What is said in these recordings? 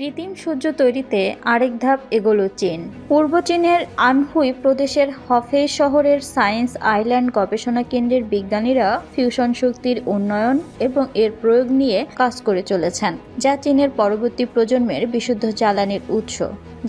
কৃত্রিম সূর্য তৈরিতে আরেক ধাপ এগোলো চীন। পূর্ব চীনের আনহুই প্রদেশের হফেই শহরের সায়েন্স আইল্যান্ড গবেষণা কেন্দ্রের বিজ্ঞানীরা ফিউশন শক্তির উন্নয়ন এবং এর প্রয়োগ নিয়ে কাজ করে চলেছেন, যা চীনের পরবর্তী প্রজন্মের বিশুদ্ধ জ্বালানির উৎস,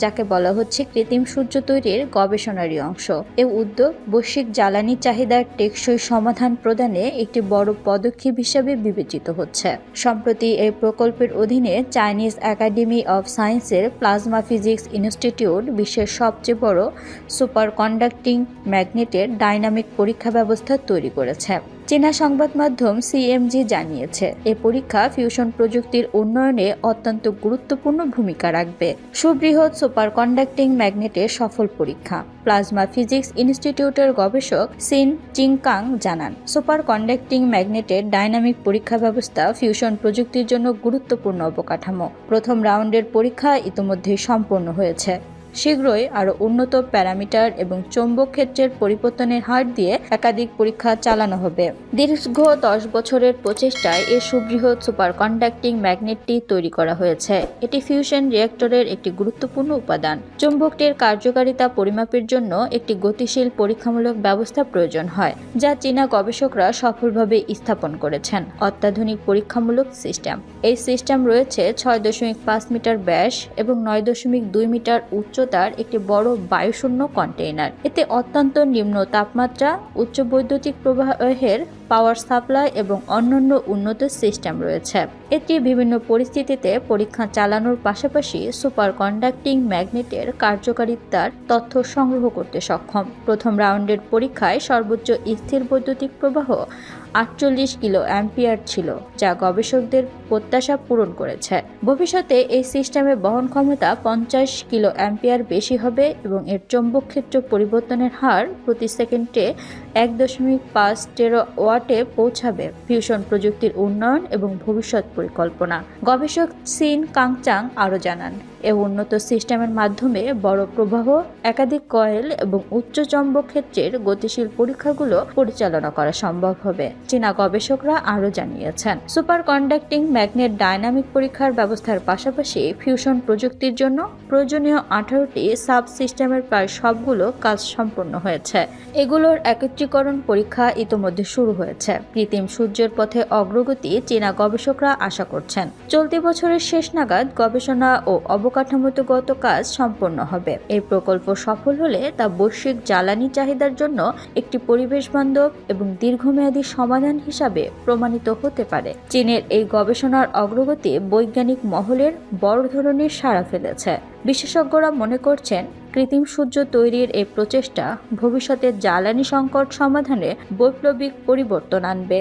যাকে বলা হচ্ছে কৃত্রিম সূর্য তৈরির গবেষণারই অংশ। এ উদ্যোগ বৈশ্বিক জ্বালানি চাহিদার টেকসই সমাধান প্রদানে একটি বড় পদক্ষেপ হিসেবে বিবেচিত হচ্ছে। সম্প্রতি এই প্রকল্পের অধীনে চাইনিজ একাডেমি অফ সায়েন্সের প্লাজমা ফিজিক্স ইনস্টিটিউট বিশ্বের সবচেয়ে বড় সুপার কন্ডাক্টিং ম্যাগনেটের ডাইনামিক পরীক্ষা ব্যবস্থা তৈরি করেছে। চীনা সংবাদ মাধ্যম সিএমজি জানিয়েছে, এ পরীক্ষা ফিউশন প্রযুক্তির উন্নয়নে অত্যন্ত গুরুত্বপূর্ণ ভূমিকা রাখবে। সুবৃহৎ সুপার কন্ডাক্টিং ম্যাগনেটের সফল পরীক্ষা। প্লাজমা ফিজিক্স ইনস্টিটিউটের গবেষক সিন চিংকাং জানান সুপার কন্ডাক্টিং ম্যাগনেটের ডাইনামিক পরীক্ষা ব্যবস্থা ফিউশন প্রযুক্তির জন্য গুরুত্বপূর্ণ অবকাঠামো। প্রথম রাউন্ডের পরীক্ষা ইতোমধ্যেই সম্পন্ন হয়েছে। শীঘ্রই আরও উন্নত প্যারামিটার এবং চৌম্বক ক্ষেত্রের পরিবর্তনের হার দিয়ে একাধিক পরীক্ষা চালানো হবে। দীর্ঘ দশ বছরের প্রচেষ্টায় এই সুবৃহৎ সুপার কন্ডাক্টিং ম্যাগনেটটি তৈরি করা হয়েছে। এটি ফিউশন রিয়েক্টরের একটি গুরুত্বপূর্ণ উপাদান। চুম্বকটির কার্যকারিতা পরিমাপের জন্য একটি গতিশীল পরীক্ষামূলক ব্যবস্থা প্রয়োজন হয়, যা চীনা গবেষকরা সফলভাবে স্থাপন করেছেন। অত্যাধুনিক পরীক্ষামূলক সিস্টেম। এই সিস্টেম রয়েছে ছয় দশমিক পাঁচ মিটার ব্যাস এবং নয় দশমিক দুই মিটার উচ্চতার একটি বড় বায়ুশূন্য কন্টেইনার। এতে অত্যন্ত নিম্ন তাপমাত্রা, উচ্চ বৈদ্যুতিক প্রবাহের পাওয়ার সাপ্লাই এবং অন্যান্য উন্নত সিস্টেম রয়েছে। এটি বিভিন্ন পরিস্থিতিতে পরীক্ষা চালানোর পাশাপাশি সুপার কন্ডাক্টিং ম্যাগনেটের কার্যকারিতার তথ্য সংগ্রহ করতে সক্ষম। প্রথম রাউন্ডের পরীক্ষায় সর্বোচ্চ স্থির বৈদ্যুতিক প্রবাহ আটচল্লিশ কিলো অ্যাম্পিয়ার ছিল, যা গবেষকদের প্রত্যাশা পূরণ করেছে। ভবিষ্যতে এই সিস্টেমের বহন ক্ষমতা পঞ্চাশ কিলো অ্যাম্পিয়ার বেশি হবে এবং এর চৌম্বক ক্ষেত্র পরিবর্তনের হার প্রতি সেকেন্ডে এক দশমিক পাঁচ টেরো ওয়াটে পৌঁছাবে। ফিউশন প্রযুক্তির উন্নয়ন এবং ভবিষ্যৎ পরিকল্পনা। গবেষক সিন কাংচাং আরও জানান, এ উন্নত সিস্টেমের মাধ্যমে বড় প্রবাহ, একাধিক কয়েল এবং উচ্চ চৌম্বক ক্ষেত্রের গতিশীল পরীক্ষাগুলো পরিচালনা করা সম্ভব হবে। চীনা গবেষকরা আরও জানিয়েছেন সুপার কন্ডাক্টিং ম্যাগনেট ডাইনামিক পরীক্ষার ব্যবস্থার পাশাপাশি ফিউশন প্রযুক্তির জন্য প্রয়োজনীয় আঠারোটি সাব সিস্টেমের প্রায় সবগুলো কাজ সম্পন্ন হয়েছে। এগুলোর একত্রীকরণ পরীক্ষা ইতোমধ্যে শুরু হয়েছে। কৃত্রিম সূর্যের পথে অগ্রগতি চীনা গবেষকরা আশা করছেন। চলতি বছরের শেষ নাগাদ গবেষণা ও অবকাঠামোগত কাজ সম্পন্ন হবে। এই প্রকল্প সফল হলে তা বৈশ্বিক জ্বালানি চাহিদার জন্য একটি পরিবেশ বান্ধব এবং দীর্ঘমেয়াদী সমাধান হিসাবে প্রমাণিত হতে পারে। চীনের এই গবেষণার অগ্রগতি বৈজ্ঞানিক মহলের বড় ধরনের সাড়া ফেলেছে। বিশেষজ্ঞরা মনে করছেন, কৃত্রিম সূর্য তৈরির এই প্রচেষ্টা ভবিষ্যতে জ্বালানি সংকট সমাধানে বৈপ্লবিক পরিবর্তন আনবে।